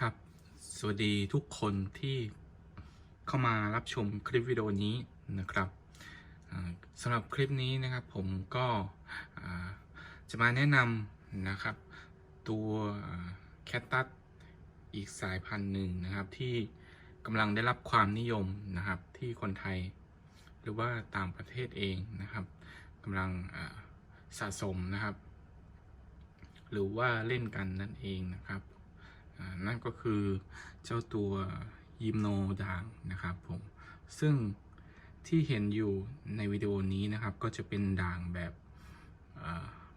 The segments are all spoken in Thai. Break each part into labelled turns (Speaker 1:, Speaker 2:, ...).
Speaker 1: ครับ สวัสดีทุกคนที่เข้ามารับชมคลิปวิดีโอนี้นะครับสำหรับคลิปนี้นะครับผมก็จะมาแนะนำนะครับตัวแคตตัสอีกสายพันธุ์หนึ่งนะครับที่กำลังได้รับความนิยมนะครับที่คนไทย หรือว่าต่างประเทศเองนะครับกำลังสะสมนะครับ หรือว่าเล่นกันนั่นเองนะครับ นั่นก็คือเจ้าตัวยิมโนด่างนะครับผม ซึ่งที่เห็นอยู่ในวิดีโอนี้นะครับก็จะเป็นด่างแบบ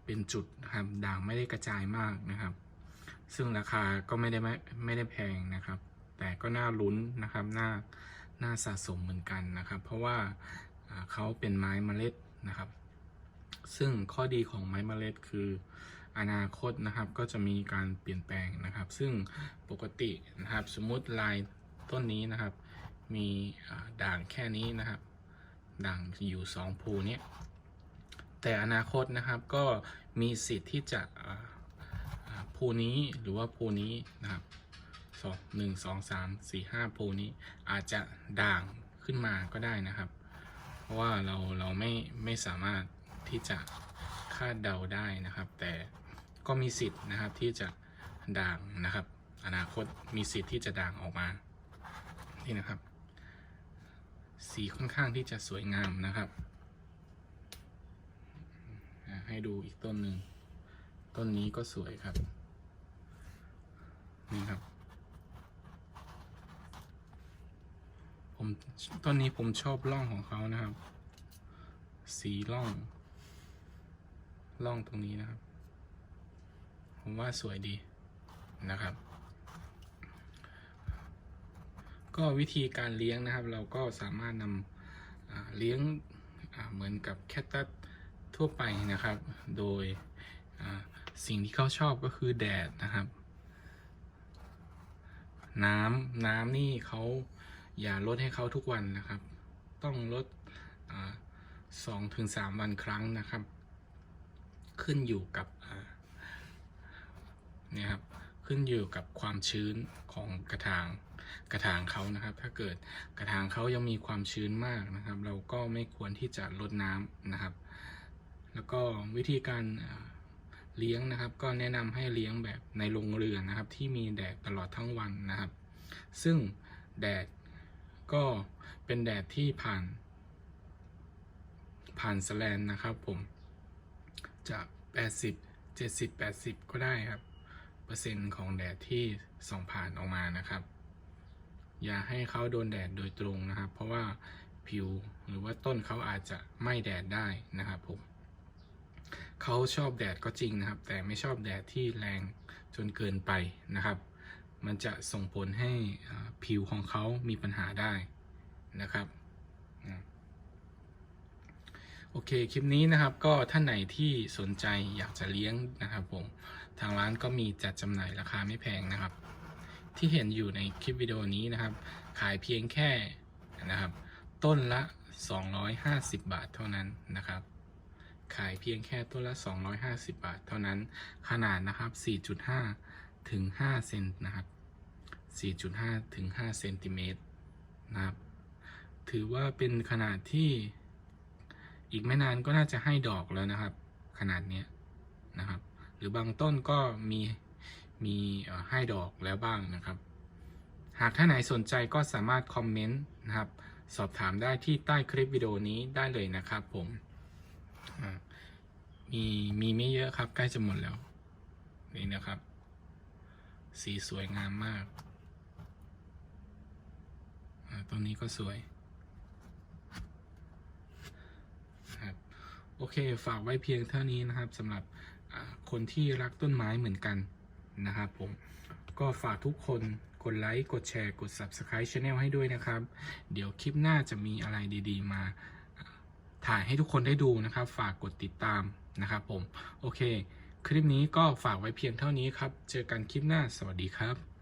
Speaker 1: เป็นจุดนะครับด่างไม่ได้กระจายมากนะครับ ซึ่งราคาก็ไม่ได้ไม่ไม่ได้แพงนะครับ แต่ก็น่าลุ้นนะครับน่าน่าสะสมเหมือนกันนะครับ เพราะว่าอ่าเขาเป็นไม้เมล็ดนะครับ ซึ่งข้อดีของไม้เมล็ดคือ อนาคตนะครับก็จะมีการเปลี่ยนแปลงนะครับ ซึ่งปกตินะครับสมมุติลายต้นนี้นะครับ มีด่างแค่นี้นะครับ ด่างอยู่สองภูนี้แต่อนาคตนะครับก็มีสิทธิ์ที่จะภูนี้หรือว่าภูนี้นะครับสองหนึ่งสองสามสี่ห้าภูนี้อาจจะด่างขึ้นมาก็ได้นะครับ เพราะว่าเราเราไม่ไม่สามารถที่จะคาดเดาได้นะครับ แต่ ก็มีสิทธิ์นะครับที่จะด่างนะครับ อนาคตมีสิทธิ์ที่จะด่างออกมานี่นะครับ สีค่อนข้างที่จะสวยงามนะครับให้ดูอีกต้นหนึ่งต้นนี้ก็สวยครับ นี่ครับ ผมต้นนี้ผมชอบร่องของเขานะครับ สีร่อง ร่องตรงนี้นะครับ ผมว่าสวยดีนะครับ ก็วิธีการเลี้ยงนะครับ เราก็สามารถนำเลี้ยงเหมือนกับแคตตัสทั่วไปนะครับ โดยสิ่งที่เขาชอบก็คือแดดนะครับ น้ำน้ำนี่เขาอย่าลดให้เขาทุกวันนะครับ ต้องลดสองถึงสามวันครั้งนะครับ ขึ้นอยู่กับ นี่ยครับขึ้นอยู่กับความชื้นของกระถางกระถางเขานะครับ ถ้าเกิดกระถางเขายังมีความชื้นมากนะครับ เราก็ไม่ควรที่จะลดน้ำนะครับ แล้วก็วิธีการเลี้ยงนะครับ ก็แนะนำให้เลี้ยงแบบในโรงเรือนนะครับ ที่มีแดดตลอดทั้งวันนะครับ ซึ่งแดดก็เป็นแดดที่ผ่าน ผ่านสแลนนะครับผมจาก 80 70 80 ก็ได้ครับ เปอร์เซ็นต์ของแดดที่ส่องผ่านออกมานะครับ อย่าให้เขาโดนแดดโดยตรงนะครับ เพราะว่าผิวหรือว่าต้นเขาอาจจะไม้แดดได้นะครับผมเขาชอบแดดก็จริงนะครับ แต่ไม่ชอบแดดที่แรงจนเกินไปนะครับ มันจะส่งผลให้ผิวของเขามีปัญหาได้นะครับ โอเคคลิปนี้นะครับก็ท่านไหนที่สนใจอยากจะเลี้ยงนะครับผมทางร้านก็มีจัดจำหน่ายราคาไม่แพงนะครับ ที่เห็นอยู่ในคลิปวิดีโอนี้นะครับ ขายเพียงแค่นะครับ ต้นละ 250 บาทเท่านั้นนะครับ ขายเพียงแค่ต้นละ 250 บาท เท่านั้น ขนาดนะครับ 4.5 ถึง 5 เซนนะครับ 4.5 ถึง 5 เซนติเมตรนะครับ ถือว่าเป็นขนาดที่ อีกไม่นานก็น่าจะให้ดอกแล้วนะครับ ขนาดเนี้ยนะครับ หรือบางต้นก็มีมีให้ดอกแล้วบ้างนะครับ หากท่านไหนสนใจก็สามารถคอมเมนต์นะครับ สอบถามได้ที่ใต้คลิปวิดีโอนี้ได้เลยนะครับผมมีมีไม่เยอะครับ ใกล้จะหมดแล้ว นี่นะครับ สีสวยงามมาก ตัวนี้ก็สวย นะครับ โอเค ฝากไว้เพียงเท่านี้นะครับสำหรับคนที่รักต้นไม้เหมือนกันนะครับผมก็ฝากทุกคนกดไลค์กดแชร์กด Subscribe Channel ให้ด้วยนะครับ เดี๋ยวคลิปหน้าจะมีอะไรดี ๆ มาถ่ายให้ทุกคนได้ดูนะครับ ฝากกดติดตามนะครับผม โอเค คลิปนี้ก็ฝากไว้เพียงเท่านี้ครับ เจอกันคลิปหน้าสวัสดีครับ